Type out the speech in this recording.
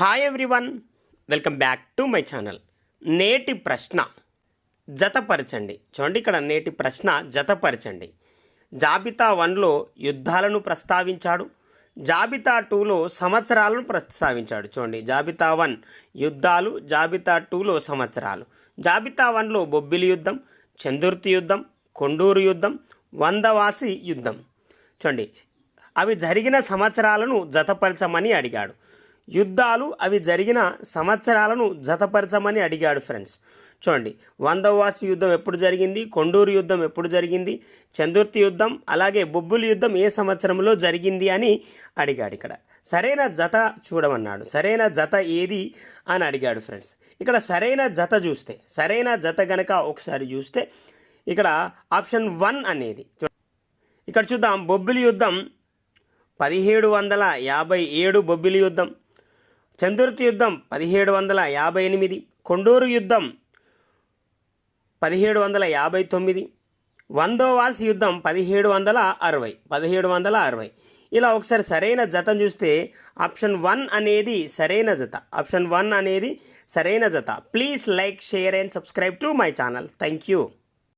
Hi everyone welcome back to my channel నేటి ప్రశ్న జతపరచండి. చూడండి ఇక్కడ నేటి ప్రశ్న జతపరచండి. జాబితా వన్లో యుద్ధాలను ప్రస్తావించాడు. జాబితా టూలో సంవత్సరాలను ప్రస్తావించాడు. చూడండి జాబితా వన్ యుద్ధాలు జాబితా టూలో సంవత్సరాలు. జాబితా వన్లో బొబ్బిలి యుద్ధం చందుర్తి యుద్ధం కొండూరు యుద్ధం వందవాసి యుద్ధం. చూడండి అవి జరిగిన సంవత్సరాలను జతపరచమని అడిగాడు. యుద్ధాలు అవి జరిగిన సంవత్సరాలను జతపరచమని అడిగాడు ఫ్రెండ్స్. చూడండి వందవాసి యుద్ధం ఎప్పుడు జరిగింది? కొండూరు యుద్ధం ఎప్పుడు జరిగింది? చందుర్తి యుద్ధం అలాగే బొబ్బులి యుద్ధం ఏ సంవత్సరంలో జరిగింది అని అడిగాడు ఇక్కడ. సరైన జత చూడమన్నాడు. సరైన జత ఏది అని అడిగాడు ఫ్రెండ్స్. ఇక్కడ సరైన జత చూస్తే సరైన జత గనక ఒకసారి చూస్తే ఇక్కడ ఆప్షన్ వన్ అనేది చూ- ఇక్కడ చూద్దాం బొబ్బిలి యుద్ధం పదిహేడు వందల యాభై ఏడు బొబ్బిలి యుద్ధం. చందుర్తి యుద్ధం పదిహేడు వందల యాభై ఎనిమిది కొండూరు యుద్ధం పదిహేడు వందల యాభై తొమ్మిది వందోవాసి యుద్ధం పదిహేడు వందల అరవై పదిహేడు వందల అరవై. ఇలా ఒకసారి సరైన జతను చూస్తే ఆప్షన్ వన్ అనేది సరైన జత. ఆప్షన్ వన్ అనేది సరైన జత. Please like share and subscribe to my channel. Thank you